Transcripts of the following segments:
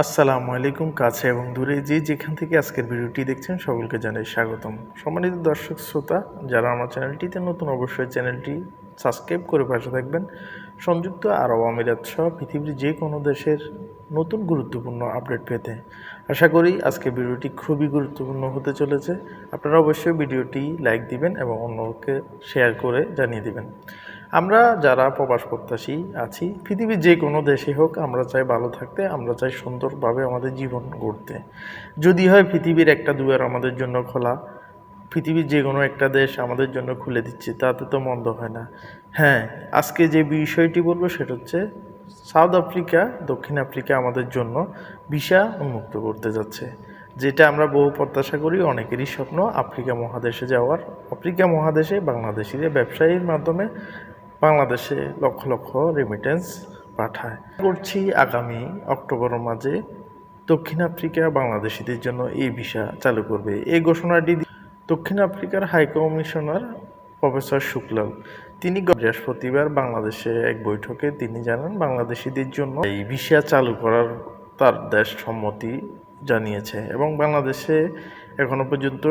আসসালামু আলাইকুম, কাছে এবং দূরে যে যেখান থেকে আজকের ভিডিওটি দেখছেন সকলকে জানাই স্বাগতম। সম্মানিত দর্শক, শ্রোতা, যারা আমার চ্যানেলটিতে নতুন অবশ্যই চ্যানেলটি সাবস্ক্রাইব করে পাশে থাকবেন। সংযুক্ত আরব আমিরাত সহ পৃথিবীর যে কোনো দেশের নতুন গুরুত্বপূর্ণ আপডেট পেতে আশা করি আজকে ভিডিওটি খুবই গুরুত্বপূর্ণ হতে চলেছে। আপনারা অবশ্যই ভিডিওটি লাইক দিবেন এবং অন্যকে শেয়ার করে জানিয়ে দিবেন। আমরা যারা প্রবাস প্রত্যাশী আছি, পৃথিবীর যে কোনো দেশে হোক, আমরা চাই ভালো থাকতে, আমরা চাই সুন্দরভাবে আমাদের জীবন গড়তে। যদি হয় পৃথিবীর একটা দুয়ার আমাদের জন্য খোলা, পৃথিবীর যে কোনো একটা দেশ আমাদের জন্য খুলে দিচ্ছে, তাতে তো মন্দ হয় না। হ্যাঁ আজকে যে বিষয়টি বলব সেটা হচ্ছে, সাউথ আফ্রিকা, দক্ষিণ আফ্রিকা আমাদের জন্য ভিসা উন্মুক্ত করতে যাচ্ছে, যেটা আমরা বহু প্রত্যাশা করি, অনেকেরই স্বপ্ন আফ্রিকা মহাদেশে যাওয়ার। আফ্রিকা মহাদেশে বাংলাদেশিরা ব্যবসায়ীর মাধ্যমে বাংলাদেশে লক্ষ লক্ষ রেমিটেন্স পাঠায়। করছি আগামী অক্টোবর মাঝে দক্ষিণ আফ্রিকা বাংলাদেশিদের জন্য এই ভিসা চালু করবে। এই ঘোষণাটি দক্ষিণ আফ্রিকার হাই কমিশনার প্রফেসর শুক্লাল তিনি বৃহস্পতিবার বাংলাদেশে এক বৈঠকে তিনি জানান, বাংলাদেশিদের জন্য এই ভিসা চালু করার তার দেশ সম্মতি জানিয়েছে এবং বাংলাদেশে এখনও পর্যন্ত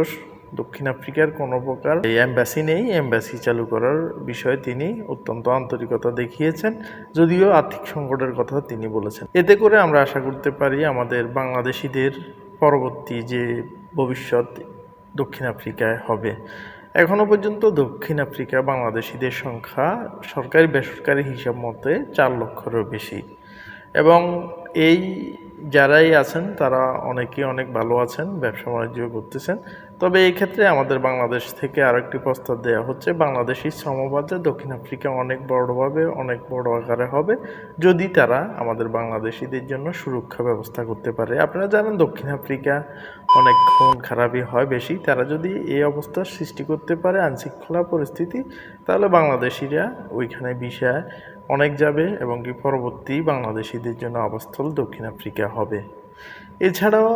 দক্ষিণ আফ্রিকার কোনো প্রকার এই অ্যাম্বাসি নেই। অ্যাম্বাসি চালু করার বিষয়ে তিনি অত্যন্ত আন্তরিকতা দেখিয়েছেন। যদিও আর্থিক সংকটের কথা তিনি বলেছেন। এতে করে আমরা আশা করতে পারি আমাদের বাংলাদেশিদের পরবর্তী যে ভবিষ্যৎ দক্ষিণ আফ্রিকায় হবে। এখনও পর্যন্ত দক্ষিণ আফ্রিকা বাংলাদেশিদের সংখ্যা সরকারি বেসরকারি হিসাব মতে চার লক্ষেরও বেশি। এবং এই যারাই আছেন, তারা অনেকেই অনেক ভালো আছেন, ব্যবসা বাণিজ্য করতেছেন। তবে এই ক্ষেত্রে আমাদের বাংলাদেশ থেকে আরেকটি প্রস্তাব দেওয়া হচ্ছে, বাংলাদেশি শ্রমবাজার দক্ষিণ আফ্রিকা অনেক বড়ভাবে, অনেক বড় আকারে হবে, যদি তারা আমাদের বাংলাদেশিদের জন্য সুরক্ষা ব্যবস্থা করতে পারে। আপনারা জানেন দক্ষিণ আফ্রিকা অনেক খুন, খারাপই হয় বেশি। তারা যদি এই অবস্থার সৃষ্টি করতে পারে আইনশৃঙ্খলা পরিস্থিতি, তাহলে বাংলাদেশিরা ওইখানে বিষয় অনেক যাবে এবং কি পরবর্তী বাংলাদেশিদের জন্য আবাসস্থল দক্ষিণ আফ্রিকা হবে। এছাড়াও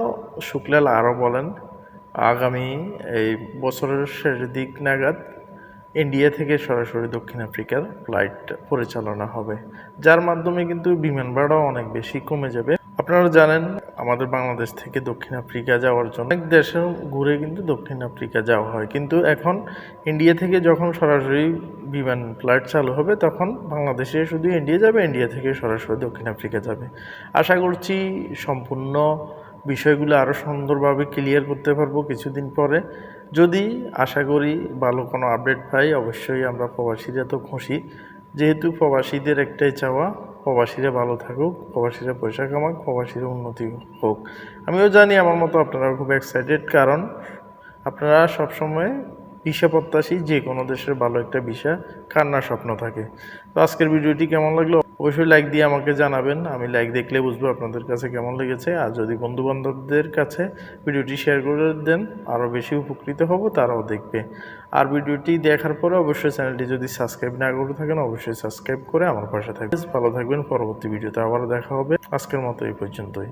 শুক্লাল আরও বলেন, আগামী এই বছরের শেষ দিক নাগাদ ইন্ডিয়া থেকে সরাসরি দক্ষিণ আফ্রিকার ফ্লাইট পরিচালনা হবে, যার মাধ্যমে কিন্তু বিমান ভাড়াও অনেক বেশি কমে যাবে। আপনারা জানেন, আমাদের বাংলাদেশ থেকে দক্ষিণ আফ্রিকা যাওয়ার জন্য অনেক দেশে ঘুরে কিন্তু দক্ষিণ আফ্রিকা যাওয়া হয়। কিন্তু এখন ইন্ডিয়া থেকে যখন সরাসরি বিমান ফ্লাইট চালু হবে, তখন বাংলাদেশে শুধু ইন্ডিয়া যাবে, ইন্ডিয়া থেকে সরাসরি দক্ষিণ আফ্রিকা যাবে। আশা করছি সম্পূর্ণ বিষয়গুলো আরও সুন্দরভাবে ক্লিয়ার করতে পারব কিছুদিন পরে। যদি আশা করি ভালো কোনো আপডেট পাই, অবশ্যই আমরা প্রবাসীরা তো খুশি। যেহেতু প্রবাসীদের একটাই চাওয়া প্রবাসীরা ভালো থাকুক, প্রবাসীরা পয়সা কামাক, প্রবাসীরা উন্নতি হোক। আমিও জানি আমার মতো আপনারা খুব এক্সাইটেড কারণ আপনারা সবসময় ভিসা প্রত্যাশী যে কোনো দেশের ভালো একটা ভিসা, কান্নার স্বপ্ন থাকে। তো আজকের ভিডিওটি কেমন লাগল? অবশ্যই লাইক দিয়ে আমাকে জানাবেন। আমি লাইক দেখলে বুঝব আপনাদের কাছে কেমন লেগেছে। আর যদি বন্ধুবান্ধবদের কাছে ভিডিওটি শেয়ার করে দেন, আরও বেশি উপকৃত হব, তারাও দেখবে। আর ভিডিওটি দেখার পরে অবশ্যই চ্যানেলটি যদি সাবস্ক্রাইব না করে থাকেন, অবশ্যই সাবস্ক্রাইব করে আমার পাশে থাকবেন। ভালো থাকবেন, পরবর্তী ভিডিওতে আবারও দেখা হবে। আজকের মতো এই পর্যন্তই।